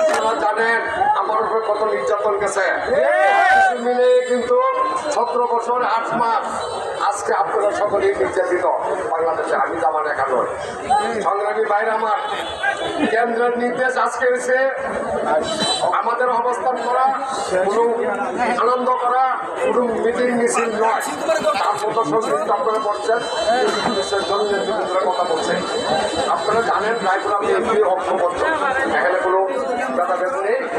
আপনারা জানেন আমার উপরে নির্যাতন গেছে মিলে কিন্তু সতেরো বছর, আট মাস। আজকে আপনারা সকলেই নির্যাতিত। বাংলাদেশে আমি জামান একান্ন সংগ্রামী বাইরে আমার কেন্দ্রের নির্দেশ আজকে এসে আমাদের অবস্থান করা, কোনো আনন্দ করা, কোনো মিটিং মিছিল নয়। তার মতো সংযুক্ত আপনারা করছেন কথা বলছেন। আপনারা জানেন রায়পুর আমি এমপি ঐক্যবদ্ধ এখানে কোনো ব্যাপার নেই সংগ্রামী বাইরে আমার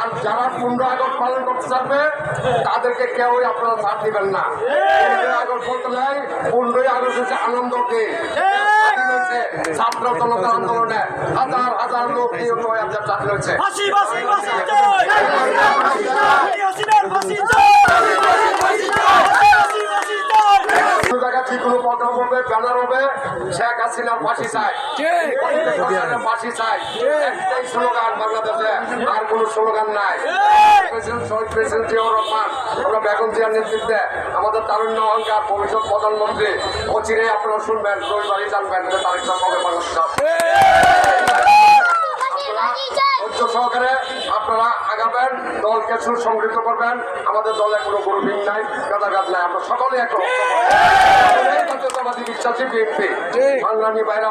আর যারা পনেরো আগস্ট পালন করতে চাবে তাদেরকে কেউই আপনারা ছাড় দিবেন না। পনেরোই আগস্ট বলতে নাই পনেরোই আগস্ট হচ্ছে আনন্দ দিন। ছাত্র জনতা আন্দোলনে হাজার হাজার লোক নিহত হয়ে আজকে হয়েছে ফাঁসি ফাঁসি ফাঁসি চাই হাসিনার ফাঁসি চাই ফাঁসি ফাঁসি চাই কোনো পথম হবে ব্যানার হবে শেখ হাসিনার ফাঁসি চাই। ফাঁসি চাই। একটাই স্লোগান বাংলাদেশে আর কোনো স্লোগান নাই। প্রেসিডেন্ট শহীদ প্রেসিডেন্ট জিয়াউর রহমান আমরা বেগম জিয়ার নেতৃত্বে আমাদের তারুণ্য অহংকার ভবিষ্যৎ প্রধানমন্ত্রী। অচিরে আপনারা শুনবেন রবিবারই জানবেন তারিখটা কবে বাংলাদেশ ধৈর্য সহকারে আপনারা আগাবেন দলকে সুসংগঠিত করবেন। আমাদের দলে কোনো গ্রুপিং নাই গাদাগাদ নাই আমরা সকলে এক রকম। ইচ্ছা জাতীয়তাবাদী বিশ্বাসী বিএনপি নিয়ে বাইরে